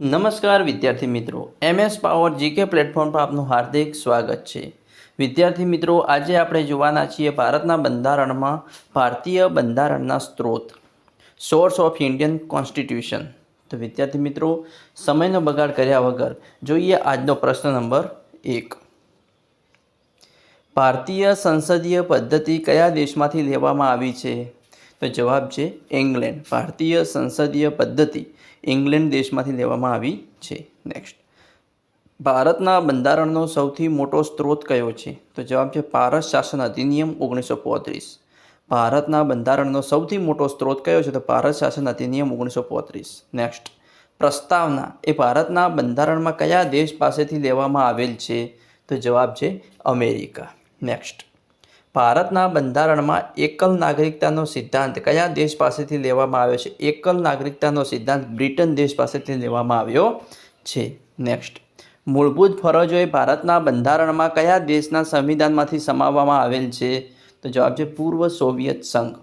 નમસ્કાર વિદ્યાર્થી મિત્રો, એમએસ પાવર જીકે પ્લેટફોર્મ પર આપનું હાર્દિક સ્વાગત છે. વિદ્યાર્થી મિત્રો, આજે આપણે જોવાના છીએ ભારતના બંધારણમાં ભારતીય બંધારણના સ્ત્રોત. સોર્સ ઓફ ઇન્ડિયન કોન્સ્ટિટ્યુશન તો વિદ્યાર્થી મિત્રો, સમયનો બગાડ કર્યા વગર જોઈએ આજનો પ્રશ્ન નંબર એક. ભારતીય સંસદીય પદ્ધતિ કયા દેશમાંથી લેવામાં આવી છે? તો જવાબ છે ઇંગ્લેન્ડ. ભારતીય સંસદીય પદ્ધતિ ઇંગ્લેન્ડ દેશમાંથી લેવામાં આવી છે. નેક્સ્ટ ભારતના બંધારણનો સૌથી મોટો સ્ત્રોત કયો છે? તો જવાબ છે ભારત શાસન અધિનિયમ ઓગણીસો પોત્રીસ. ભારતના બંધારણનો સૌથી મોટો સ્ત્રોત કયો છે? તો ભારત શાસન અધિનિયમ ઓગણીસો પોત્રીસ. નેક્સ્ટ પ્રસ્તાવના. એ ભારતના બંધારણમાં કયા દેશ પાસેથી લેવામાં આવેલ છે? તો જવાબ છે અમેરિકા. નેક્સ્ટ ભારતના બંધારણમાં એકલ નાગરિકતાનો સિદ્ધાંત કયા દેશ પાસેથી લેવામાં આવ્યો છે? એકલ નાગરિકતાનો સિદ્ધાંત બ્રિટન દેશ પાસેથી લેવામાં આવ્યો છે. નેક્સ્ટ મૂળભૂત ફરજો એ ભારતના બંધારણમાં કયા દેશના સંવિધાનમાંથી સમાવવામાં આવેલ છે? તો જવાબ છે પૂર્વ સોવિયત સંઘ.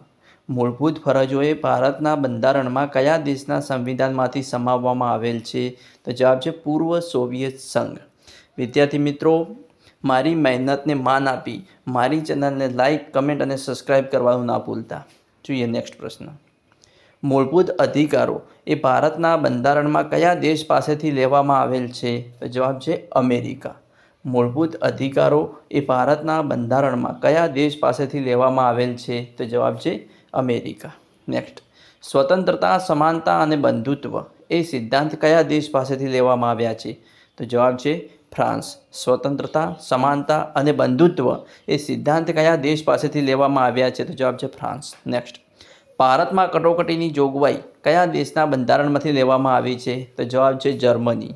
મૂળભૂત ફરજો એ ભારતના બંધારણમાં કયા દેશના સંવિધાનમાંથી સમાવવામાં આવેલ છે? તો જવાબ છે પૂર્વ સોવિયત સંઘ. વિદ્યાર્થી મિત્રો મારી મહેનતને માન આપી, મારી ચેનલને લાઈક કમેન્ટ અને સબસ્ક્રાઇબ કરવાનું ના ભૂલતા. જોઈએ નેક્સ્ટ પ્રશ્ન. મૂળભૂત અધિકારો એ ભારતના બંધારણમાં કયા દેશ પાસેથી લેવામાં આવેલ છે? તો જવાબ છે અમેરિકા. મૂળભૂત અધિકારો એ ભારતના બંધારણમાં કયા દેશ પાસેથી લેવામાં આવેલ છે? તો જવાબ છે અમેરિકા. નેક્સ્ટ સ્વતંત્રતા, સમાનતા અને બંધુત્વ એ સિદ્ધાંત કયા દેશ પાસેથી લેવામાં આવ્યા છે? તો જવાબ છે ફ્રાન્સ, સ્વતંત્રતા, સમાનતા અને બંધુત્વ એ સિદ્ધાંત કયા દેશ પાસેથી લેવામાં આવ્યા છે? તો જવાબ છે ફ્રાન્સ. નેક્સ્ટ ભારતમાં કટોકટીની જોગવાઈ કયા દેશના બંધારણમાંથી લેવામાં આવી છે? તો જવાબ છે જર્મની.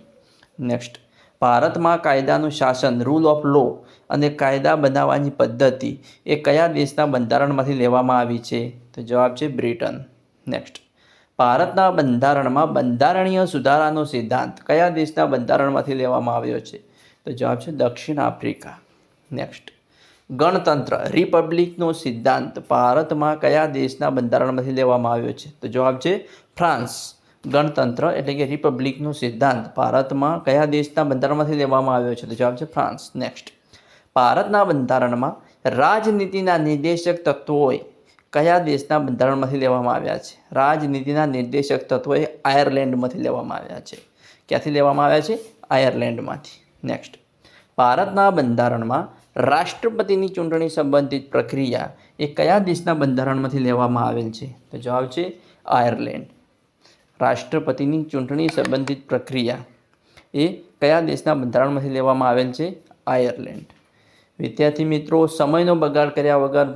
નેક્સ્ટ ભારતમાં કાયદાનું શાસન રૂલ ઓફ લો અને કાયદા બનાવવાની પદ્ધતિ એ કયા દેશના બંધારણમાંથી લેવામાં આવી છે? તો જવાબ છે બ્રિટન. નેક્સ્ટ ભારતના બંધારણમાં બંધારણીય સુધારાનો સિદ્ધાંત કયા દેશના બંધારણમાંથી લેવામાં આવ્યો છે? તો જવાબ છે દક્ષિણ આફ્રિકા. નેક્સ્ટ ગણતંત્ર. રિપબ્લિકનો સિદ્ધાંત ભારતમાં કયા દેશના બંધારણમાંથી લેવામાં આવ્યો છે? તો જવાબ છે ફ્રાન્સ. ગણતંત્ર એટલે કે રિપબ્લિકનો સિદ્ધાંત ભારતમાં કયા દેશના બંધારણમાંથી લેવામાં આવ્યો છે? તો જવાબ છે ફ્રાન્સ. નેક્સ્ટ ભારતના બંધારણમાં રાજનીતિના નિર્દેશક તત્વોએ કયા દેશના બંધારણમાંથી લેવામાં આવ્યા છે? રાજનીતિના નિર્દેશક તત્વોએ આયર્લેન્ડમાંથી લેવામાં આવ્યા છે. ક્યાંથી લેવામાં આવ્યા છે? આયર્લેન્ડમાંથી. નેક્સ્ટ ભારતના બંધારણમાં રાષ્ટ્રપતિની ચૂંટણી સંબંધિત પ્રક્રિયા એ કયા દેશના બંધારણમાંથી લેવામાં આવેલ છે? તો જવાબ છે આયર્લેન્ડ. રાષ્ટ્રપતિની ચૂંટણી સંબંધિત પ્રક્રિયા એ કયા દેશના બંધારણમાંથી લેવામાં આવેલ છે? આયર્લેન્ડ. વિદ્યાર્થી મિત્રો, સમયનો બગાડ કર્યા વગર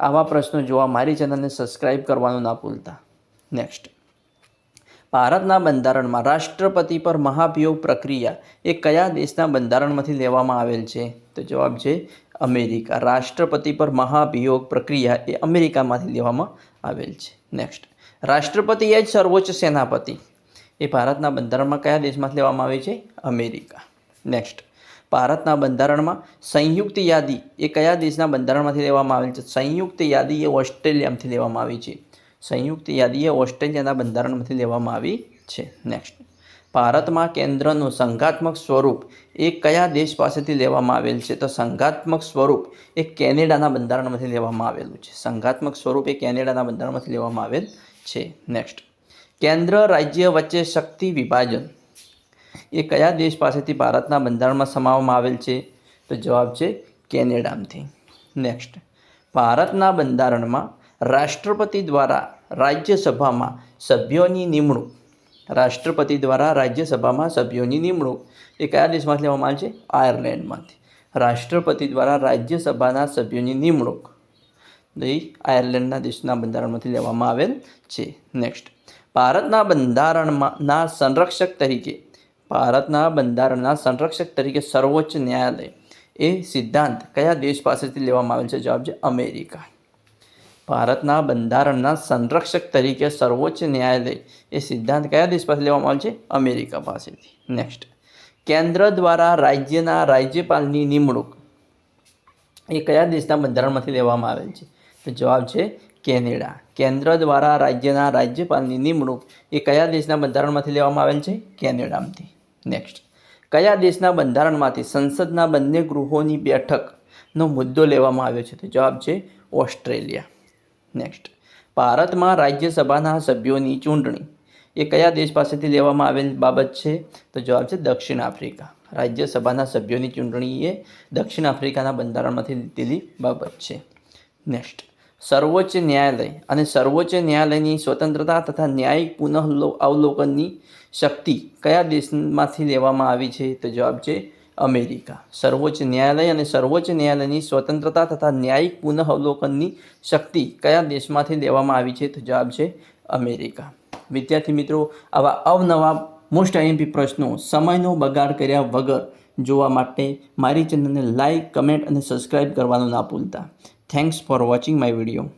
આવા પ્રશ્નો જોવા મારી ચેનલને સબસ્ક્રાઈબ કરવાનું ના ભૂલતા. નેક્સ્ટ ભારતના બંધારણમાં રાષ્ટ્રપતિ પર મહાભિયોગ પ્રક્રિયા એ કયા દેશના બંધારણમાંથી લેવામાં આવેલ છે? તો જવાબ છે અમેરિકા. રાષ્ટ્રપતિ પર મહાભિયોગ પ્રક્રિયા એ અમેરિકામાંથી લેવામાં આવેલ છે. નેક્સ્ટ રાષ્ટ્રપતિ એ જ સર્વોચ્ચ સેનાપતિ. એ ભારતના બંધારણમાં કયા દેશમાંથી લેવામાં આવે છે? અમેરિકા. નેક્સ્ટ ભારતના બંધારણમાં સંયુક્ત યાદી એ કયા દેશના બંધારણમાંથી લેવામાં આવેલ છે? સંયુક્ત યાદી એ ઓસ્ટ્રેલિયામાંથી લેવામાં આવી છે. સંયુક્ત યાદીએ ઓસ્ટ્રેલિયાના બંધારણમાંથી લેવામાં આવી છે. નેક્સ્ટ ભારતમાં કેન્દ્રનું સંઘાત્મક સ્વરૂપ એ કયા દેશ પાસેથી લેવામાં આવેલ છે? તો સંઘાત્મક સ્વરૂપ એ કેનેડાના બંધારણમાંથી લેવામાં આવેલું છે. સંઘાત્મક સ્વરૂપ એ કેનેડાના બંધારણમાંથી લેવામાં આવેલ છે. નેક્સ્ટ કેન્દ્ર રાજ્ય વચ્ચે શક્તિ વિભાજન એ કયા દેશ પાસેથી ભારતના બંધારણમાં સમાવવામાં આવેલ છે? તો જવાબ છે કેનેડામાંથી. નેક્સ્ટ ભારતના બંધારણમાં રાષ્ટ્રપતિ દ્વારા રાજ્યસભામાં સભ્યોની નિમણૂક. રાષ્ટ્રપતિ દ્વારા રાજ્યસભામાં સભ્યોની નિમણૂક. એ કયા દેશમાંથી લેવામાં આવે છે? આયર્લેન્ડમાંથી. રાષ્ટ્રપતિ દ્વારા રાજ્યસભાના સભ્યોની નિમણૂક. એ આયર્લેન્ડના દેશના બંધારણમાંથી લેવામાં આવેલ છે. નેક્સ્ટ ભારતના બંધારણમાં ના સંરક્ષક તરીકે. ભારતના બંધારણના સંરક્ષક તરીકે સર્વોચ્ચ ન્યાયાલય. એ સિદ્ધાંત કયા દેશ પાસેથી લેવામાં આવેલ છે? જવાબ છે અમેરિકા. ભારતના બંધારણના સંરક્ષક તરીકે સર્વોચ્ચ ન્યાયાલય. એ સિદ્ધાંત કયા દેશ પાસે લેવામાં આવે છે? અમેરિકા પાસેથી. નેક્સ્ટ કેન્દ્ર દ્વારા રાજ્યના રાજ્યપાલની નિમણૂક. એ કયા દેશના બંધારણમાંથી લેવામાં આવેલ છે? તો જવાબ છે કેનેડા. કેન્દ્ર દ્વારા રાજ્યના રાજ્યપાલની નિમણૂક એ કયા દેશના બંધારણમાંથી લેવામાં આવેલ છે? કેનેડામાંથી. નેક્સ્ટ કયા દેશના બંધારણમાંથી સંસદના બંને ગૃહોની બેઠકનો મુદ્દો લેવામાં આવ્યો છે? તો જવાબ છે ઓસ્ટ્રેલિયા. નેક્સ્ટ. ભારતમાં રાજ્યસભાના સભ્યોની ચૂંટણી. એ કયા દેશ પાસેથી લેવામાં આવેલ બાબત છે? તો જવાબ છે દક્ષિણ આફ્રિકા. રાજ્યસભાના સભ્યોની ચૂંટણી એ દક્ષિણ આફ્રિકાના બંધારણમાંથી લીધેલી બાબત છે. નેક્સ્ટ. સર્વોચ્ચ ન્યાયાલય અને સર્વોચ્ચ ન્યાયાલયની સ્વતંત્રતા તથા ન્યાયિક પુનઃ અવલોકનની શક્તિ કયા દેશમાંથી લેવામાં આવી છે? તો જવાબ છે અમેરિકા. સર્વોચ્ચ ન્યાયાલય અને સર્વોચ્ચ ન્યાયાલયની સ્વતંત્રતા તથા ન્યાયિક પુનઃઅવલોકનની શક્તિ કયા દેશમાંથી લેવામાં આવી છે તો જવાબ છે અમેરિકા. વિદ્યાર્થી મિત્રો, આવા અવનવા મોસ્ટ આઈએમપી પ્રશ્નો, સમયનો બગાડ કર્યા વગર જોવા માટે મારી ચેનલને લાઇક કમેન્ટ અને સબસ્ક્રાઇબ કરવાનું ના ભૂલતા. Thanks for watching my video